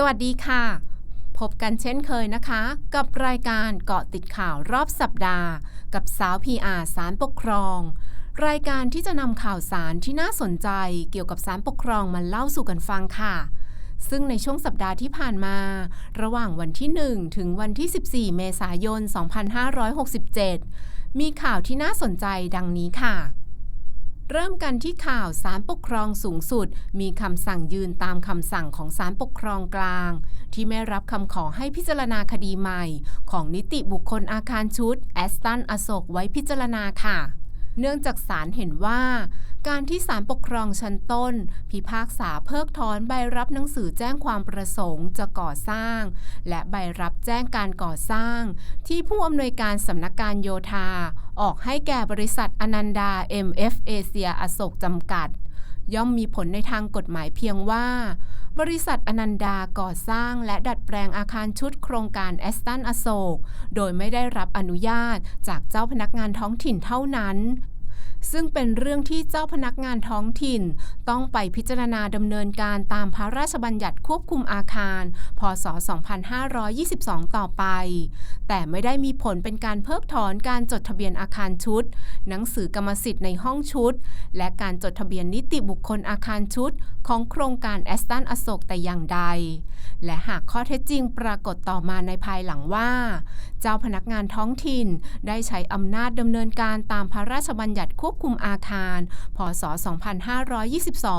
สวัสดีค่ะ พบกันเช่นเคยนะคะ กับรายการเกาะติดข่าวรอบสัปดาห์ กับสาวพีอาสารปกครอง รายการที่จะนำข่าวสารที่น่าสนใจเกี่ยวกับสารปกครองมาเล่าสู่กันฟังค่ะ ซึ่งในช่วงสัปดาห์ที่ผ่านมา ระหว่างวันที่ 1 ถึงวันที่ 14 เมษายน 2567 มีข่าวที่น่าสนใจดังนี้ค่ะ เริ่มกันที่ข่าวสารปกครองสูงสุด มีคำสั่งยืนตามคำสั่งของสารปกครองกลาง ที่ไม่รับคำขอให้พิจารณาคดีใหม่ ของนิติบุคคลอาคารชุดแอสตันอโศกไว้พิจารณาค่ะ เนื่องจากศาลเห็นว่า การที่ศาลปกครองชั้นต้น พิพากษาเพิกถอนใบรับหนังสือแจ้งความประสงค์จะก่อสร้าง และใบรับแจ้งการก่อสร้าง ที่ผู้อำนวยการสำนักการโยธา ออกให้แก่บริษัทอนันดา MF เอเชียอโศกจำกัด ย่อมมีผลในทางกฎหมายเพียงว่า บริษัทอนันดาก่อสร้างและดัดแปลงอาคารชุดโครงการแอสตันอโศก โดยไม่ได้รับอนุญาตจากเจ้าพนักงานท้องถิ่นเท่านั้น ซึ่งเป็นเรื่องที่เจ้าพนักงานท้องถิ่น ต้องไปพิจารณาดำเนินการตามพระราชบัญญัติควบคุมอาคาร พศ 2522 ต่อไป แต่ไม่ได้มีผลเป็นการเพิกถอนการจดทะเบียนอาคารชุด หนังสือกรรมสิทธิ์ในห้องชุด และการจดทะเบียนนิติบุคคลอาคารชุด ของโครงการแอสตันอโศกแต่อย่างใด และหากข้อเท็จจริงปรากฏต่อมาในภายหลังว่า เจ้าพนักงานท้องถิ่นได้ใช้อำนาจดำเนินการตามพระราชบัญญัติควบควบคุมอาคาร พศ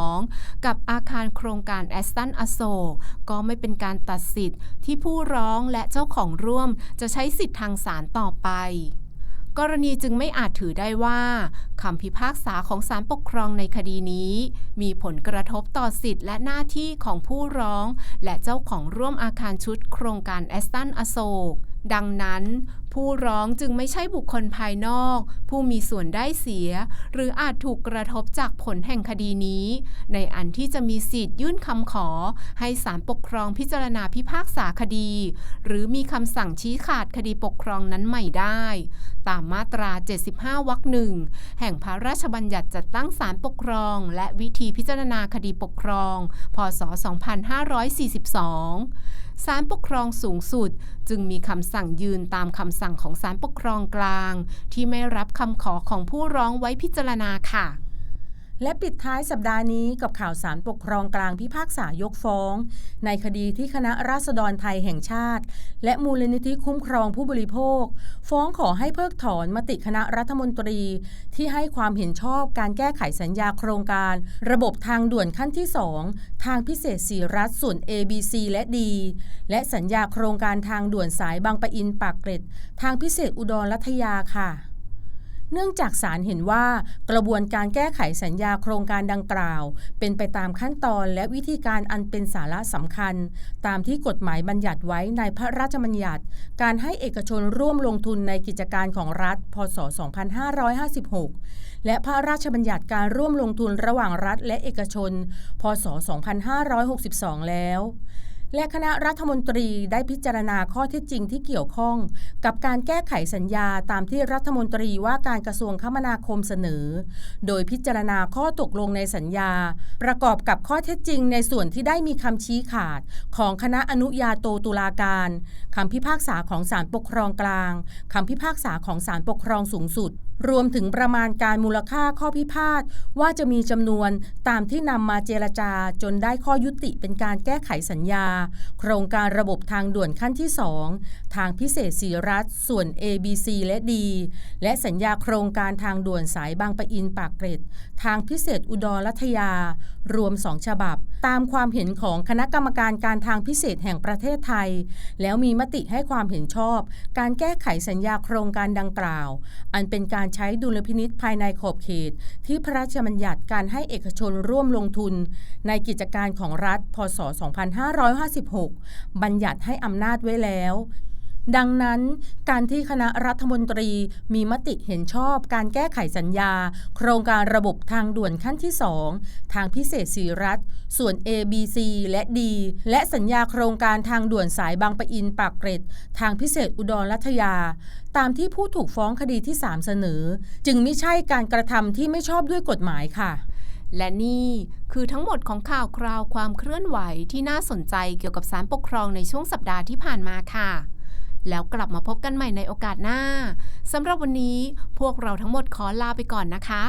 2522 กับอาคารโครงการแอสตันอโศกก็ไม่เป็นการตัดสิทธิ์ที่ผู้ร้องและเจ้าของร่วมจะใช้สิทธิ์ทางศาลต่อไปกรณีจึงไม่อาจถือได้ว่าคำพิพากษาของศาลปกครองในคดีนี้ มีผลกระทบต่อสิทธิ์และหน้าที่ของผู้ร้อง และเจ้าของร่วมอาคารชุดโครงการแอสตันอโศกดังนั้นผู้ร้องจึงไม่ใช่บุคคลภายนอก ผู้มีส่วนได้เสีย หรืออาจถูกกระทบจากผลแห่งคดีนี้ ในอันที่จะมีสิทธิ์ยื่นคำขอ ให้ศาลปกครองพิจารณาพิพากษาคดี หรือมีคำสั่งชี้ขาดคดีปกครองนั้นใหม่ได้ ตามมาตรา 75 วรรคหนึ่งแห่งพระราชบัญญัติจัดตั้งศาลปกครอง และวิธีพิจารณาคดีปกครอง พศ 2542ศาลปกครองสูงสุด จึงมีคำสั่งยืนตามคำสั่งของศาลปกครองกลาง ที่ไม่รับคำขอของผู้ร้องไว้พิจารณาค่ะ และปิดท้ายสัปดาห์นี้กับข่าวสารปกครองกลางพิพากษายกฟ้อง ในคดีที่คณะราษฎรไทยแห่งชาติ และมูลนิธิคุ้มครองผู้บริโภค ฟ้องขอให้เพิกถอนมติคณะรัฐมนตรี ที่ให้ความเห็นชอบการแก้ไขสัญญาโครงการ ระบบทางด่วนขั้นที่ 2 ทางพิเศษสีรัฐส่วน A B C และ D และสัญญาโครงการทางด่วนสายบางปะอินปากเกร็ด ทางพิเศษอุดรรัฐยาค่ะ เนื่องจากศาลเห็นว่ากระบวนการแก้ไขสัญญาโครงการดังกล่าว เป็นไปตามขั้นตอนและวิธีการอันเป็นสาระสำคัญ ตามที่กฎหมายบัญญัติไว้ในพระราชบัญญัติ การให้เอกชนร่วมลงทุนในกิจการของรัฐ พศ 2556 และพระราชบัญญัติการร่วมลงทุนระหว่างรัฐและเอกชน พศ 2562 แล้ว และคณะรัฐมนตรีได้พิจารณาข้อเท็จจริงที่เกี่ยวข้อง กับการแก้ไขสัญญาตามที่รัฐมนตรีว่าการกระทรวงคมนาคมเสนอ โดยพิจารณาข้อตกลงในสัญญา ประกอบกับข้อเท็จจริงในส่วนที่ได้มีคำชี้ขาด ของคณะอนุญาโตตุลาการคำพิพากษาของศาลปกครองกลางคำพิพากษาของศาลปกครองสูงสุด รวมถึงประมาณการมูลค่าข้อพิพาทว่าจะมีจำนวนตามที่นำมาเจรจาจนได้ข้อยุติเป็นการแก้ไขสัญญา โครงการระบบทางด่วนขั้นที่ 2 ทางพิเศษสีรัฐ ส่วน A B C และ D และสัญญาโครงการทางด่วนสายบางปะอินปากเกร็ด ทางพิเศษอุดรรัฐยา รวม2ฉบับ ตามความเห็นของคณะกรรมการการทางพิเศษแห่งประเทศไทย แล้วมีมติให้ความเห็นชอบ การแก้ไขสัญญาโครงการดังกล่าว อันเป็นการใช้ดุลพินิษภายในขอบเขต ที่พระราชบัญญัติการให้เอกชนร่วมลงทุน ในกิจการของรัฐ พศ 2556 บัญญัติให้อำนาจไว้แล้ว ดังนั้นการที่คณะรัฐมนตรีมีมติเห็นชอบการแก้ไขสัญญา โครงการระบบทางด่วนขั้นที่ 2 ทางพิเศษสีรัฐ ส่วน A B C และ D และสัญญาโครงการทางด่วนสายบางปะอินปากเกร็ด ทางพิเศษอุดรรัฐยา ตามที่ผู้ถูกฟ้องคดีที่ 3 เสนอ จึงไม่ใช่การกระทำที่ไม่ชอบด้วยกฎหมายค่ะและนี่คือทั้งหมดของข่าวคราวความเคลื่อนไหวที่น่าสนใจเกี่ยวกับศาลปกครองในช่วงสัปดาห์ที่ผ่านมาค่ะ แล้วกลับมาพบกันใหม่ในโอกาสหน้าสำหรับวันนี้พวกเราทั้งหมดขอลาไปก่อนนะคะ